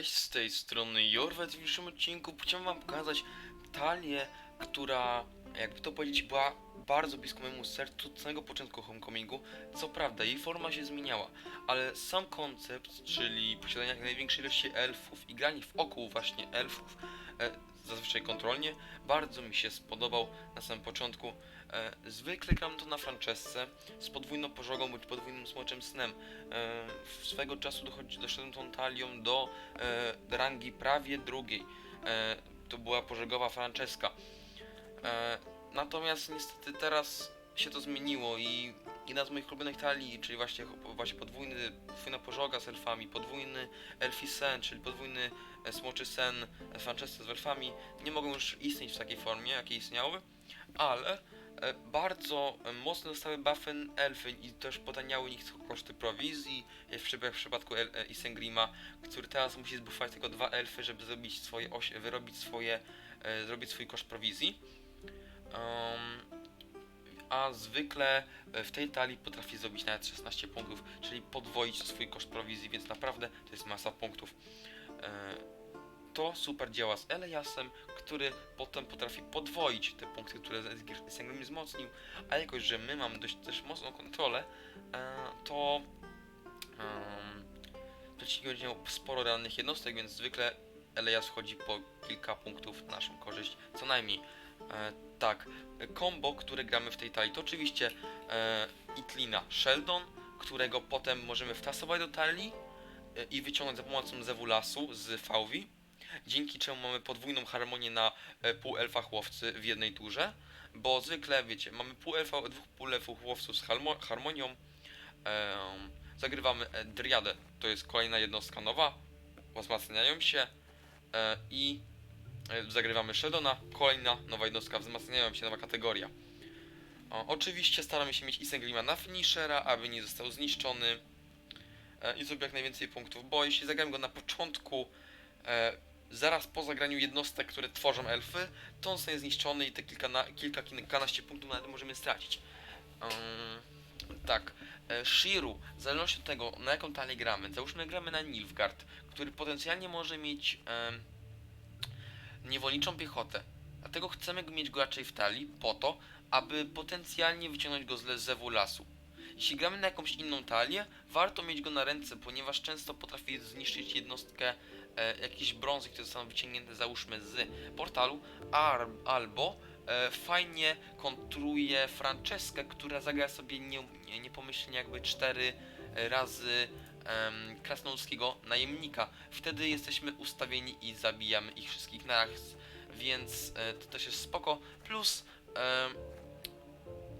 Cześć, z tej strony Jorwet. W dzisiejszym odcinku chciałem wam pokazać talię, która, jakby to powiedzieć, była bardzo blisko mojemu sercu od samego początku Homecomingu. Co prawda, jej forma się zmieniała, ale sam koncept, czyli posiadanie jak największej ilości elfów i granie wokół właśnie elfów, e, zazwyczaj kontrolnie, bardzo mi się spodobał na samym początku. E, zwykle gram to na Francesce z podwójną pożogą bądź podwójnym smoczym snem. E, swego czasu dochodzi, doszedłem tą talią do e, rangi prawie drugiej. E, to była pożegowa Franceska. Natomiast niestety teraz się to zmieniło i jedna z moich ulubionych talii, czyli właśnie, właśnie podwójny, podwójna pożoga z elfami, podwójny elfi sen, czyli podwójny e, smoczy sen e, Francesce z elfami, nie mogą już istnieć w takiej formie, jakiej istniały, ale e, bardzo mocno zostały buffy elfy i też potaniały ich koszty prowizji, w, przypadku El- Isengrima, który teraz musi zbuffować tylko dwa elfy, żeby zrobić swoje wyrobić swoje, zrobić swój koszt prowizji. Um, a zwykle e, w tej talii potrafi zrobić nawet 16 punktów, czyli podwoić swój koszt prowizji, więc naprawdę to jest masa punktów. E, to super działa z Eliasem, który potem potrafi podwoić te punkty, które Sengrim wzmocnił, a jakoś, że my mamy dość też mocną kontrolę, e, to przeciwnik będzie miał sporo rannych jednostek, więc zwykle Elias wchodzi po kilka punktów na naszą korzyść, co najmniej. E, tak, combo, które gramy w tej talii, to oczywiście e, Itlina Sheldon, którego potem możemy wtasować do talii e, i wyciągnąć za pomocą Zewulasu z Fauvi, dzięki czemu mamy podwójną harmonię na e, pół elfach łowcy w jednej turze, bo zwykle, wiecie, mamy pół elfa, dwóch pół elfów łowców z harmo- harmonią, em, zagrywamy e, Driadę, to jest kolejna jednostka nowa, wzmacniają się e, i e, zagrywamy Sheldona, kolejna nowa jednostka, wzmacniają się, nowa kategoria. O, oczywiście staramy się mieć Isengrima na finishera, aby nie został zniszczony e, i zrobił jak najwięcej punktów, bo jeśli zagram go na początku, e, zaraz po zagraniu jednostek, które tworzą elfy, to on zostanie zniszczony i te kilka, na, kilka, kilkanaście punktów nawet możemy stracić. Ym, tak, e, Shiru, w zależności od tego, na jaką talię gramy, załóżmy gramy na Nilfgaard, który potencjalnie może mieć em, niewolniczą piechotę. Dlatego chcemy mieć go raczej w talii, po to, aby potencjalnie wyciągnąć go z zewu lasu. Jeśli gramy na jakąś inną talię, warto mieć go na ręce, ponieważ często potrafi zniszczyć jednostkę e, jakiejś brązy, które zostaną wyciągnięte załóżmy z portalu, ar, albo e, fajnie kontruje Franceskę, która zagra sobie nie, nie, niepomyślnie jakby cztery razy em, krasnoludzkiego najemnika. Wtedy jesteśmy ustawieni i zabijamy ich wszystkich naraz, więc e, to też jest spoko. Plus, em,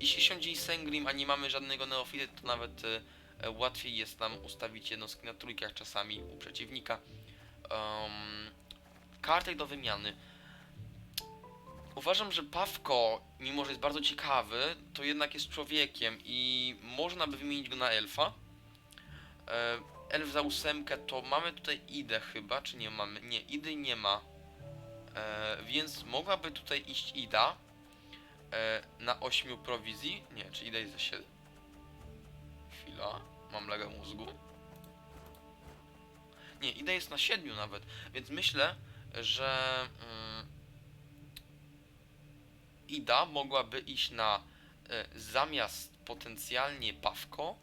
jeśli siądzie Sengrim, a nie mamy żadnego neofity, to nawet e, e, łatwiej jest nam ustawić jednostki na trójkach czasami u przeciwnika. Um, kartek do wymiany. Uważam, że Pawko, mimo że jest bardzo ciekawy, to jednak jest człowiekiem i można by wymienić go na elfa. E, elf za ósemkę to mamy tutaj Idę chyba, czy nie mamy? Nie, Idy nie ma. E, więc mogłaby tutaj iść Ida e, na 8 prowizji. Nie, czy Ida jest za 7? Chwila, mam lagę mózgu. Nie, Ida jest na 7 nawet, więc myślę, że mm, Ida mogłaby iść na e, zamiast potencjalnie Pawko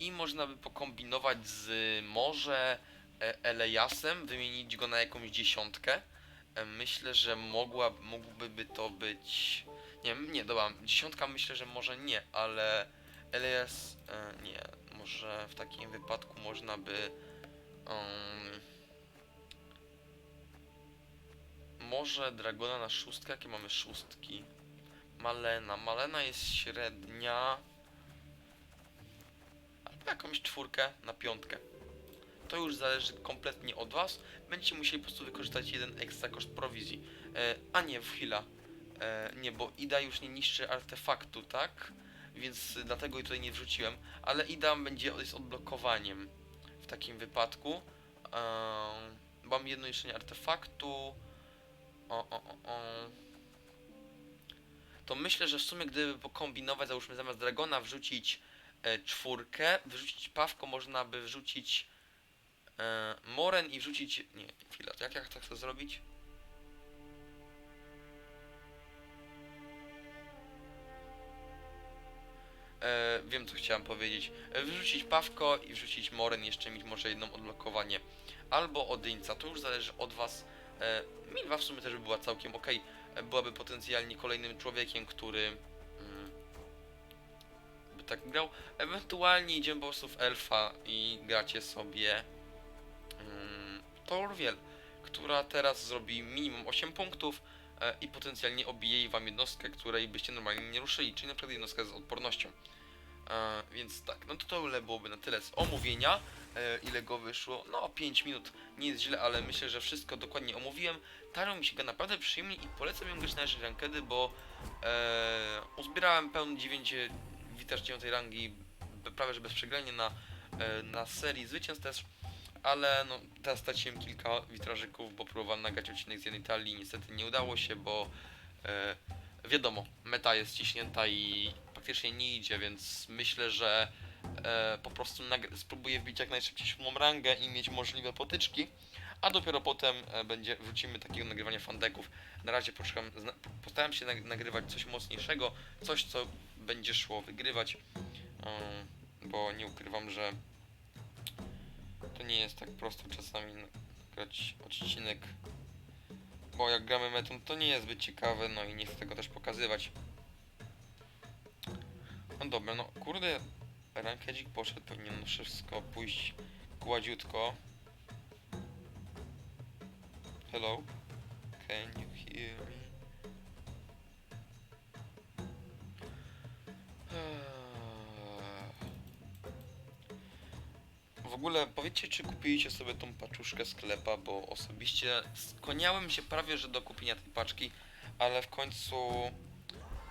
i można by pokombinować z może e, Elejasem, wymienić go na jakąś dziesiątkę. E, myślę, że mogła, mógłby by to być... Nie, nie, dobra, dziesiątka myślę, że może nie, ale Elias... E, nie, może w takim wypadku można by... Um, może Dragona na szóstkę, jakie mamy szóstki? Malena, Malena jest średnia... Jakąś czwórkę na piątkę. To już zależy kompletnie od Was. Będziecie musieli po prostu wykorzystać jeden ekstra koszt prowizji. E, a nie, chwila. E, nie, bo Ida już nie niszczy artefaktu, tak? Więc dlatego jej tutaj nie wrzuciłem. Ale Ida będzie jest odblokowaniem w takim wypadku. E, mam jedno niszczenie artefaktu. O, o, o, o. To myślę, że w sumie gdyby pokombinować, załóżmy zamiast Dragona wrzucić czwórkę, wyrzucić Pawko, można by wrzucić e, Moren i wrzucić... Nie, chwila, jak ja chcę zrobić? E, wiem co chciałem powiedzieć. E, wyrzucić Pawko i wrzucić Moren, jeszcze mieć może jedno odblokowanie. Albo Odyńca, to już zależy od was. E, Milwa w sumie też by była całkiem ok. E, byłaby potencjalnie kolejnym człowiekiem, który tak grał. Ewentualnie idziemy po prostu w Elfa i gracie sobie mm, Torwiel, która teraz zrobi minimum 8 punktów e, i potencjalnie obije wam jednostkę, której byście normalnie nie ruszyli, czyli na przykład jednostkę z odpornością. E, więc tak, no to to byłoby na tyle z omówienia. E, ile go wyszło? No 5 minut, nie jest źle, ale myślę, że wszystko dokładnie omówiłem. Tarą mi się go naprawdę przyjemnie i polecam ją grać na rankedy, bo e, uzbierałem pełny 9 witaż 9 rangi prawie że bez przegrania na, e, na serii zwycięstw też. Ale no, teraz straciłem kilka witrażyków, bo próbowałem nagrać odcinek z jednej talii. Niestety nie udało się, bo e, wiadomo, meta jest ciśnięta i praktycznie nie idzie, więc myślę, że e, po prostu spróbuję wbić jak najszybciej siódmą rangę i mieć możliwe potyczki, a dopiero potem e, będzie, wrócimy takiego nagrywania fandeków. Na razie postaram się nag- nagrywać coś mocniejszego, coś co będzie szło wygrywać, bo nie ukrywam, że to nie jest tak prosto czasami nagrać odcinek, bo jak gramy metą to nie jest zbyt ciekawe, no i nie chcę tego też pokazywać. No dobra, no kurde, rankedzik poszedł, powinien wszystko pójść gładziutko. Hello? Can you hear me? Ogóle powiedzcie, czy kupiliście sobie tą paczuszkę sklepa, bo osobiście skłaniałem się prawie, że do kupienia tej paczki, ale w końcu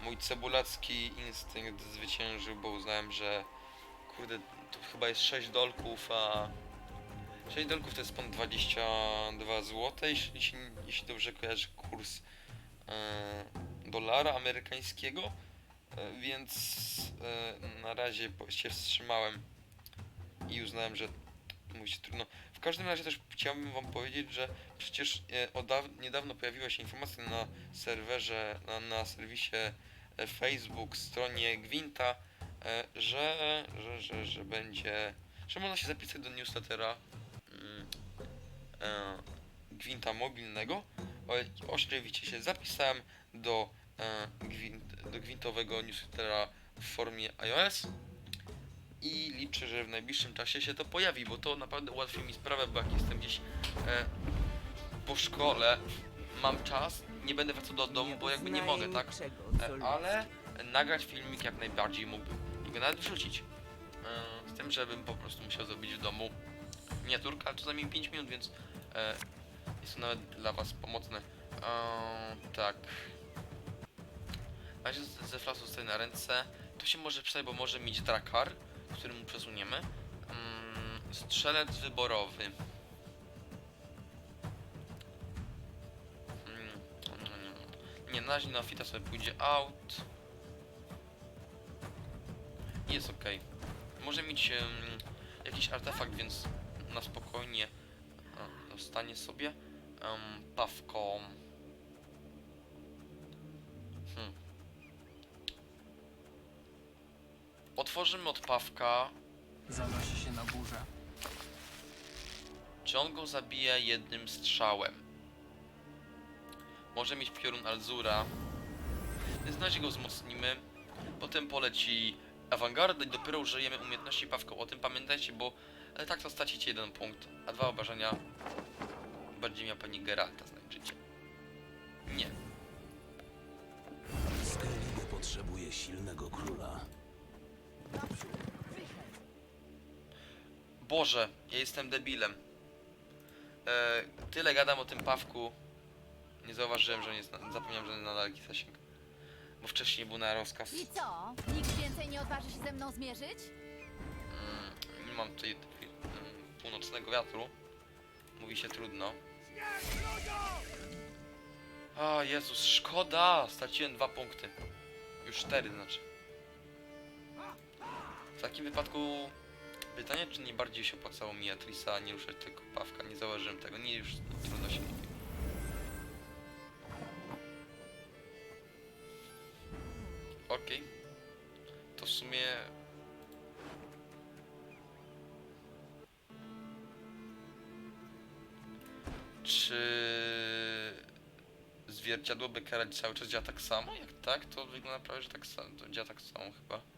mój cebulacki instynkt zwyciężył, bo uznałem, że kurde, to chyba jest 6 dolków, a 6 dolków to jest ponad 22 zł, jeśli, jeśli dobrze kojarzę kurs e, dolara amerykańskiego, e, więc e, na razie się wstrzymałem i uznałem, że mu się trudno. W każdym razie też chciałbym wam powiedzieć, że przecież e, niedawno pojawiła się informacja na serwerze, na, na serwisie e, Facebook, stronie Gwinta, e, że, że, że, że będzie, że można się zapisać do newslettera mm, Gwinta mobilnego. Oczywiście się zapisałem do, gwint, do gwintowego newslettera w formie iOS i liczę, że w najbliższym czasie się to pojawi, bo to naprawdę ułatwi mi sprawę, bo jak jestem gdzieś e, po szkole, mam czas, nie będę wracał do domu, bo jakby nie mogę, tak? E, ale nagrać filmik jak najbardziej mógłbym i go nawet wrzucić. E, z tym, żebym po prostu musiał zrobić w domu miniaturkę, ale to zajmie mi 5 minut, więc e, jest to nawet dla Was pomocne. E, tak. Na razie ze flasu stoi na ręce. To się może przydać, bo może mieć drakar, który mu przesuniemy. Mm, strzelec wyborowy. Mm, mm, nie, na razie fita sobie pójdzie out. Jest ok. Może mieć em, jakiś artefakt, więc na spokojnie e, dostanie sobie um, pawką. Otworzymy od pawka. Zanosi się na burzę. Czy on go zabije jednym strzałem? Może mieć piorun Alzura. Więc na razie go wzmocnimy. Potem poleci awangarda i dopiero użyjemy umiejętności pawką. O tym pamiętajcie, bo ale tak to stracicie jeden punkt, a dwa obrażenia bardziej miał pani Geralta znaczycie. Nie. Skellige potrzebuje silnego króla. Boże, ja jestem debilem. E, tyle gadam o tym pawku. Nie zauważyłem, że on jest. Na, zapomniałem, że na daleki zasięg. Bo wcześniej był na rozkaz. I co? Nikt więcej nie odważy się ze mną zmierzyć? Mm, nie mam tutaj mm, północnego wiatru. Mówi się trudno. O Jezus, szkoda! Straciłem dwa punkty. Już cztery znaczy. W takim wypadku Pytanie, czy nie bardziej się opłacało mi Atrisa nie ruszać tego pawka? Nie zauważyłem tego. Nie, już no, trudno się mówi. Okej. To w sumie... Czy zwierciadło by karać cały czas działa tak samo? Jak tak, to wygląda prawie, że tak samo. To działa tak samo chyba.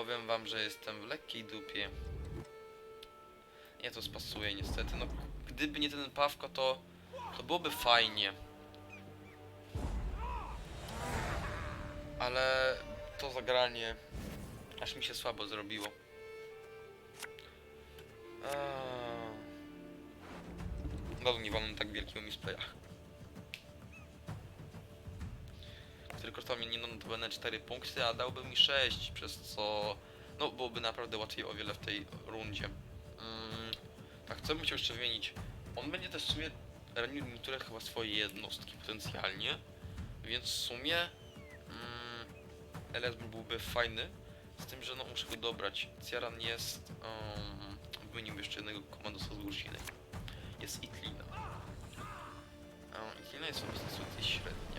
Powiem wam, że jestem w lekkiej dupie. Nie to spasuje niestety. No, gdyby nie ten Pawko, to, to byłoby fajnie. Ale to zagranie aż mi się słabo zrobiło. Eee... Nie walnę tak wielkiego misplayach. Kosztował mnie nie notabene 4 punkty, a dałby mi 6, przez co no byłoby naprawdę łatwiej o wiele w tej rundzie. Mm, tak, co bym chciał jeszcze wymienić? On będzie też w sumie ranił niektóre chyba swoje jednostki potencjalnie, więc w sumie mm, LS byłby fajny, z tym, że no muszę go dobrać. Ciaran jest, um, wymienił jeszcze jednego komandosa z Gursiny. Jest Itlina. Um, Itlina jest prostu tutaj średnia.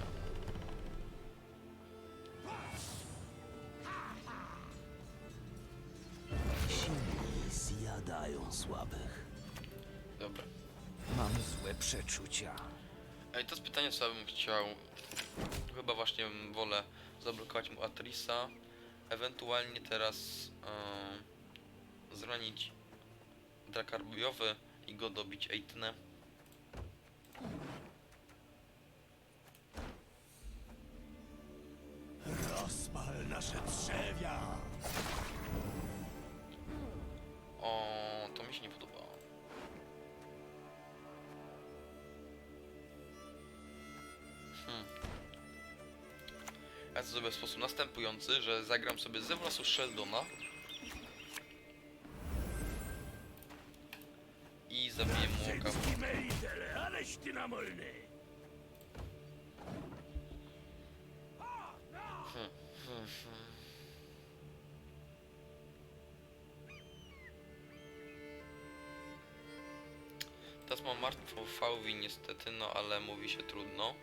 Słabych. Dobra. Mam złe przeczucia. Ej, to jest pytanie, co ja bym chciał. Chyba właśnie wolę zablokować mu Atrisa. Ewentualnie teraz yy, zranić Drakar bojowy i go dobić Eitnę. Rozpal nasze drzewia! O, to mi się nie podobało. Hmm. Ja to zrobię w sposób następujący, że zagram sobie ze wlasu Sheldona i zabiję mu oka. Aleś ty namolny! Teraz mam martwą Fałwi niestety, no ale mówi się trudno.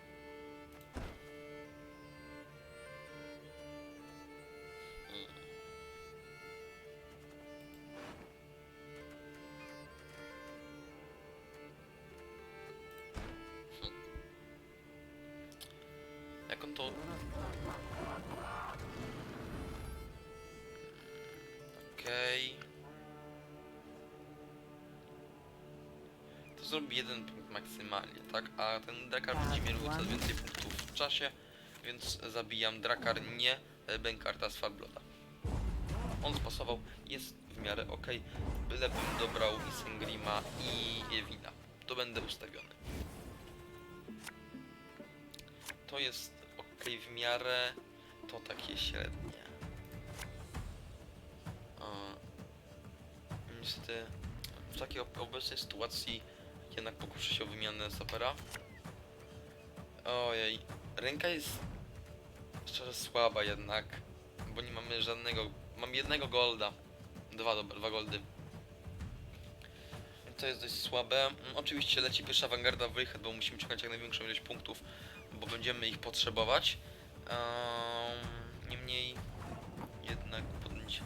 Zrobi jeden punkt maksymalnie, tak? A ten Drakar będzie miał coraz więcej punktów w czasie, więc zabijam Drakar, nie e, Benkarta z Farbloda. On spasował, jest w miarę ok, bylebym dobrał i Sengrima i Ewina. To będę ustawiony. To jest ok w miarę, to takie średnie. A, niestety w takiej ob- obecnej sytuacji jednak pokuszę się o wymianę sapera. Ojej, ręka jest szczerze słaba jednak, bo nie mamy żadnego, mam jednego golda, dwa dobra, dwa goldy. To jest dość słabe. Mm, Oczywiście leci pierwsza awangarda w wychód, bo musimy ciągnąć jak największą ilość punktów, bo będziemy ich potrzebować. Ehm, niemniej jednak podnieść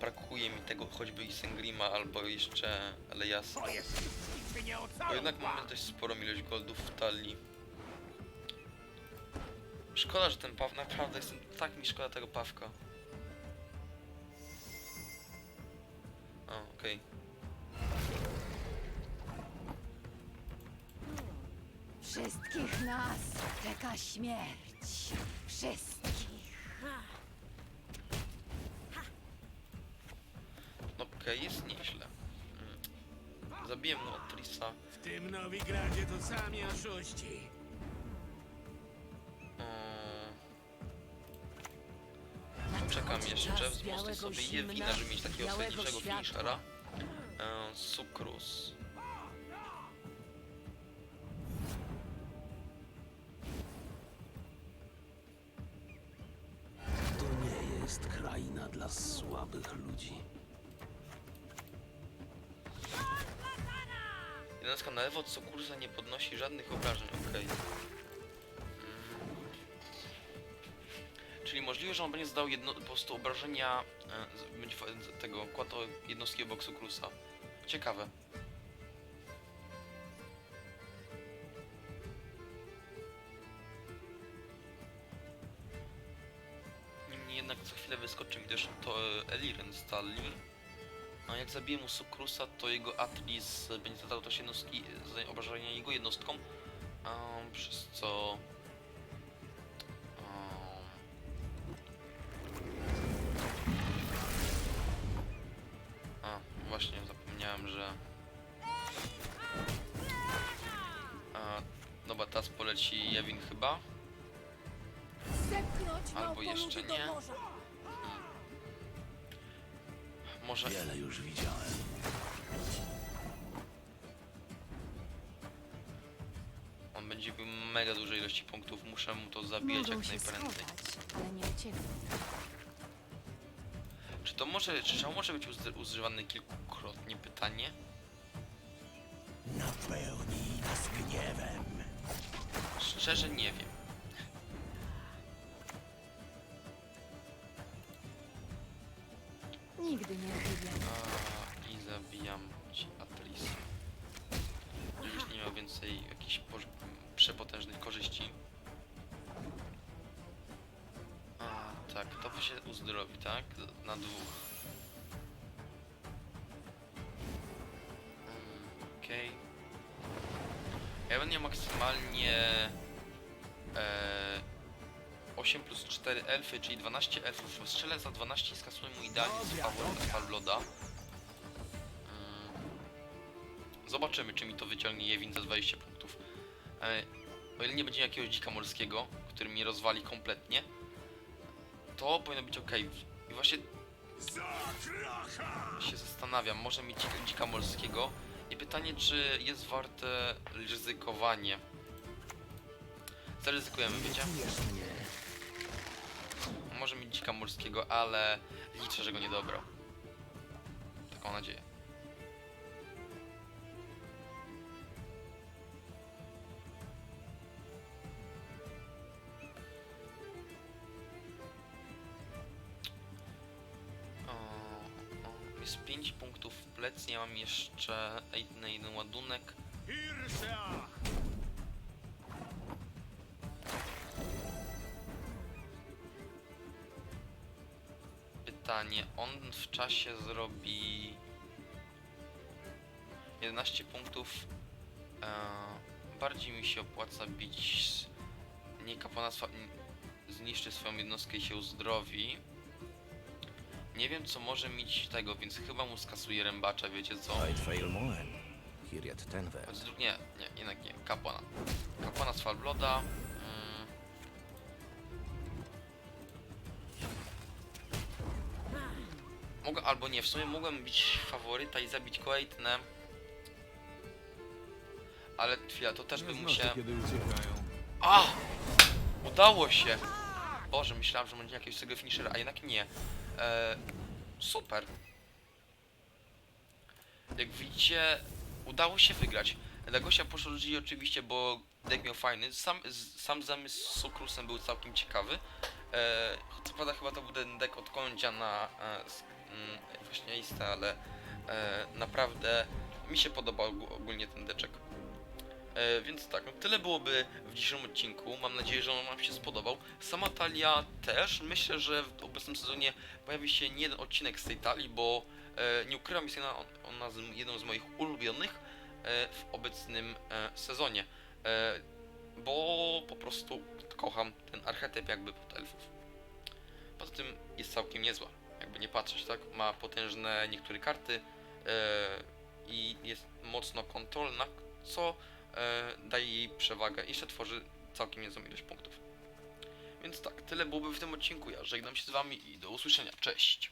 brakuje mi tego choćby i Sengrima albo jeszcze Eliasa. Bo jednak mamy dość sporą ilość goldów w talii. Szkoda, że ten paw, naprawdę jestem, tak mi szkoda tego pawka. O, okej. Wszystkich nas czeka śmierć. Wszystkich. No okej, jest nieźle. Zabiję mu no, od Prisa. W tym Nowigradzie to sami oszuści. Eee... Czekam jeszcze, wzmocnię sobie je wina, żeby mieć takiego sredniczego finishera. Eee, sukrus. To nie jest kraina dla słabych ludzi. Jedenastka na lewo, co kursa nie podnosi żadnych obrażeń, okej. Mm. Czyli możliwe, że on będzie zdał jedno, po prostu obrażenia e, tego, kładł jednostki obok Sokrusa. Ciekawe. Niemniej jednak co chwilę wyskoczy mi też to e, Eliren z Talli. A jak zabiję mu Sukrusa, to jego Atris będzie zadał też jednostki obrażenia jego jednostką, um, przez co... już widziałem. On będzie miał mega dużej ilości punktów, muszę mu to zabijać Mogą jak się najprędzej. schować, ale nie uciekną. Czy to może, czy to może być uzy- używany kilkukrotnie? Pytanie. Napełnij nas gniewem. Szczerze nie wiem. Nigdy nie chybię. A, I zabijam ci Atris. Żebyś nie miał więcej jakichś poż- przepotężnych korzyści. A, tak, to się uzdrowi, tak? Na dwóch. Mm, Okej. Ja będę maksymalnie 8 plus 4 elfy, czyli 12 elfów. Strzelę za 12 i skasuję mu idealnie z Falbloda. Mm. Zobaczymy, czy mi to wyciągnie Jewin za 20 punktów. E, o ile nie będzie jakiegoś dzika morskiego, który mnie rozwali kompletnie, to powinno być ok. I właśnie się zastanawiam, może mieć dzika morskiego. I pytanie, czy jest warte ryzykowanie. Zaryzykujemy, wiecie? Może mieć dzika morskiego, ale liczę, że go nie dobrał. Taką nadzieję. Jest 5 punktów w plec, ja mam jeszcze jeden ładunek. Pytanie, on w czasie zrobi 11 punktów. E, bardziej mi się opłaca bić z- nie kapłana zniszczy swoją jednostkę i się uzdrowi. Nie wiem co może mieć tego, więc chyba mu skasuje rębacza, wiecie co? Choć Nie, nie, jednak nie, kapłana. Kapłana z Falbloda. Nie, w sumie mogłem bić faworyta i zabić Koejtnę. Ale chwila, to też bym musiał... A! Udało się! Boże, myślałem, że będzie jakiegoś tego finishera, a jednak nie. E, super. Jak widzicie, udało się wygrać. Legosia poszło GG oczywiście, bo deck miał fajny. Sam, sam zamysł z Sokrusem był całkiem ciekawy. E, co prawda chyba to był ten deck od Kondzia na e, właśnie Aista, ale e, naprawdę mi się podobał ogó- ogólnie ten deczek. E, więc tak, no tyle byłoby w dzisiejszym odcinku. Mam nadzieję, że on Wam się spodobał. Sama talia też. Myślę, że w obecnym sezonie pojawi się nie jeden odcinek z tej talii, bo e, nie ukrywam, jest ona, ona z, jedną z moich ulubionych e, w obecnym e, sezonie. E, bo po prostu kocham ten archetyp jakby pod elfów. Poza tym jest całkiem niezła, jakby nie patrzeć, tak? Ma potężne niektóre karty e, i jest mocno kontrolna, co e, daje jej przewagę. Jeszcze tworzy całkiem niezłą ilość punktów. Więc tak, tyle byłoby w tym odcinku. Ja żegnam się z wami i do usłyszenia. Cześć!